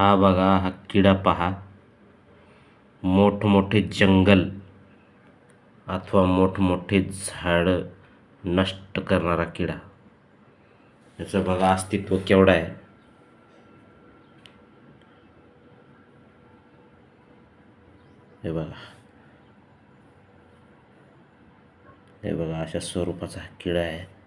हा बघा हा किडा पहा. मोठमोठे जंगल अथवा मोठमोठे झाडं नष्ट करणारा किडा. याचं बघा अस्तित्व केवढं आहे. हे बघा. हे बघा अशा स्वरूपाचा हा किडा आहे.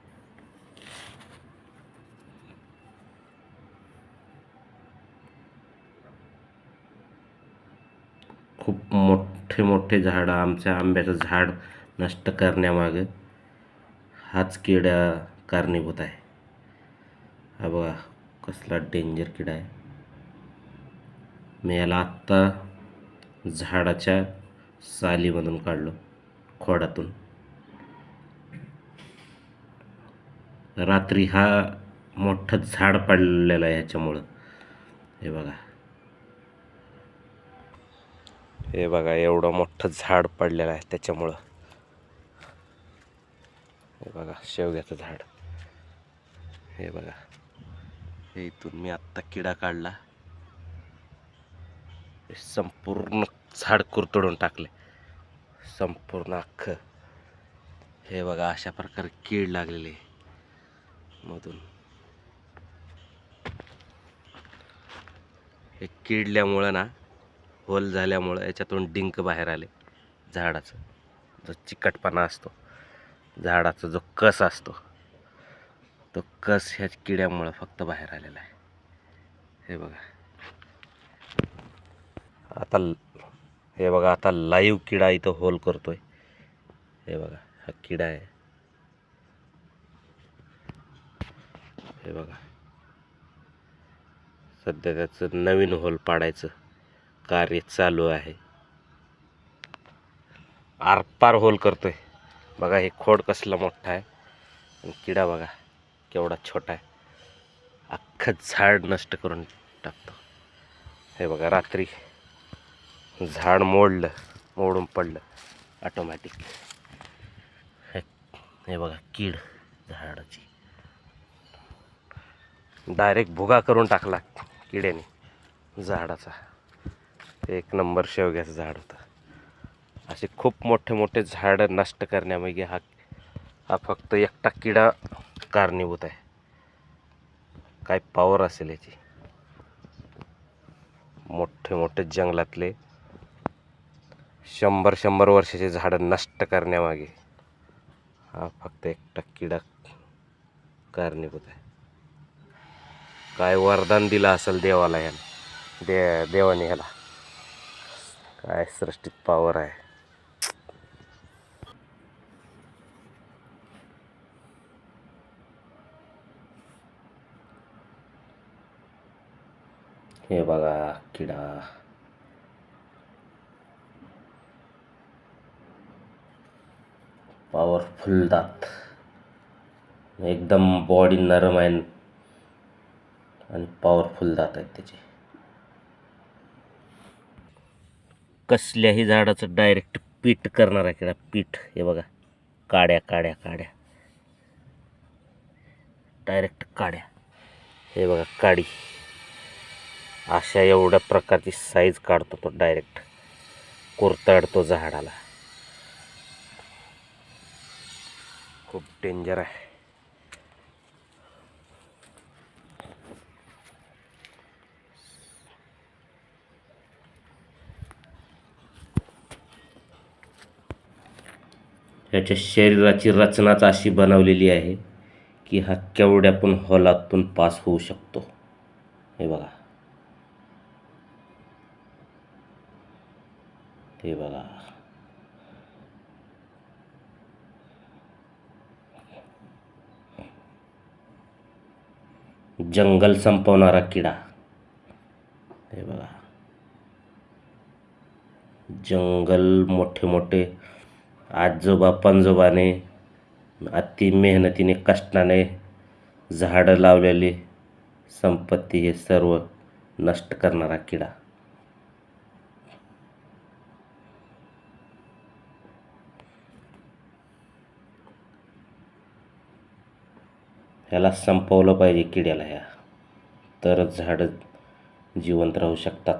खूप मोठे मोठे झाडं आमच्या आंब्याचं झाड नष्ट करण्यामागं हाच किडा कारणीभूत आहे. हा बघा कसला डेंजर किडा आहे. मी याला आत्ता झाडाच्या सालीमधून काढलो खोडातून. रात्री हा मोठं झाड पडलेलं आहे ह्याच्यामुळं. हे बघा. हे बघा एवढं मोठं झाड पडलेलं आहे त्याच्यामुळं. हे बघा शेवग्याचं झाड. हे बघा. हे इथून मी आत्ता किडा काढला. हे संपूर्ण झाड कुरतडून टाकले. संपूर्ण अख्खं. हे बघा अशा प्रकारे कीड लागलेली मधून. हे किडल्यामुळं ना होल झाल्यामुळं याच्यातून डिंक बाहेर आले. झाडाचं. जो चिकटपणा असतो. झाडाचा जो कस असतो. तो कस ह्या किड्यामुळं फक्त बाहेर आलेला आहे. हे बघा. आता ल- हे बघा आता लाईव्ह किडा इथं होल करतोय. हे बघा हा किडा आहे. हे बघा. सध्या त्याचं नवीन होल पाडायचं. कार्य चालू आहे. आरपार होल करतो आहे बघा हे खोड कसला मोठा आहे. आणि किडा बघा केवढा छोटा आहे. अख्खं झाड नष्ट करून टाकतो. हे बघा रात्री झाड मोडलं मोडून पडलं ऑटोमॅटिक हे हे बघा कीड झाडाची. डायरेक्ट भुगा करून टाकला किड्याने झाडाचा. एक नंबर शेवग्याचं झाड होतं. असे खूप मोठे मोठे झाडं नष्ट करण्यामागे हा हा फक्त एकटा किडा कारणीभूत आहे. काय पॉवर असेल याची? मोठे मोठे जंगलातले शंभर शंभर वर्षाचे झाडं नष्ट करण्यामागे हा फक्त एकटा किडा कारणीभूत आहे. काय वरदान दिलं असेल देवाला यानं दे देवाने ह्याला. काय सृष्टीत पॉवर आहे. हे बघा किडा. पॉवरफुल दात. एकदम बॉडी नरम आहे. आणि पॉवरफुल दात आहेत त्याचे. कसल्याही झाडाचं डायरेक्ट पीठ करणार आहे किडा. पीठ हे बघा. काड्या काड्या काड्या. डायरेक्ट काड्या. हे बघा काडी. अशा एवढ्या प्रकारची साईज काढतो तो डायरेक्ट कुरताडतो झाडाला. खूप डेंजर आहे. ह्याच्या शरीराची रचनाच अशी बनवलेली आहे की हा केवढ्या पण हॉलातून पास होऊ शकतो. हे बघा. हे बघा. जंगल संपवणारा किडा. हे बघा. जंगल मोठे मोठे आजोबा पणजोबाने अति मेहनतीने कष्टाने झाडं लावलेली संपत्ती हे सर्व नष्ट करणारा किडा. ह्याला संपवलं पाहिजे किड्याला ह्या. तरच झाडं जिवंत राहू शकतात.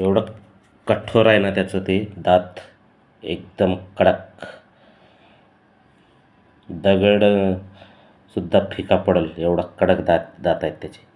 एवढं कठोर आहे ना त्याचं ते दात एकदम कडक. दगड सुद्धा फिका पडेल एवढा कडक दात दात आहेत त्याचे.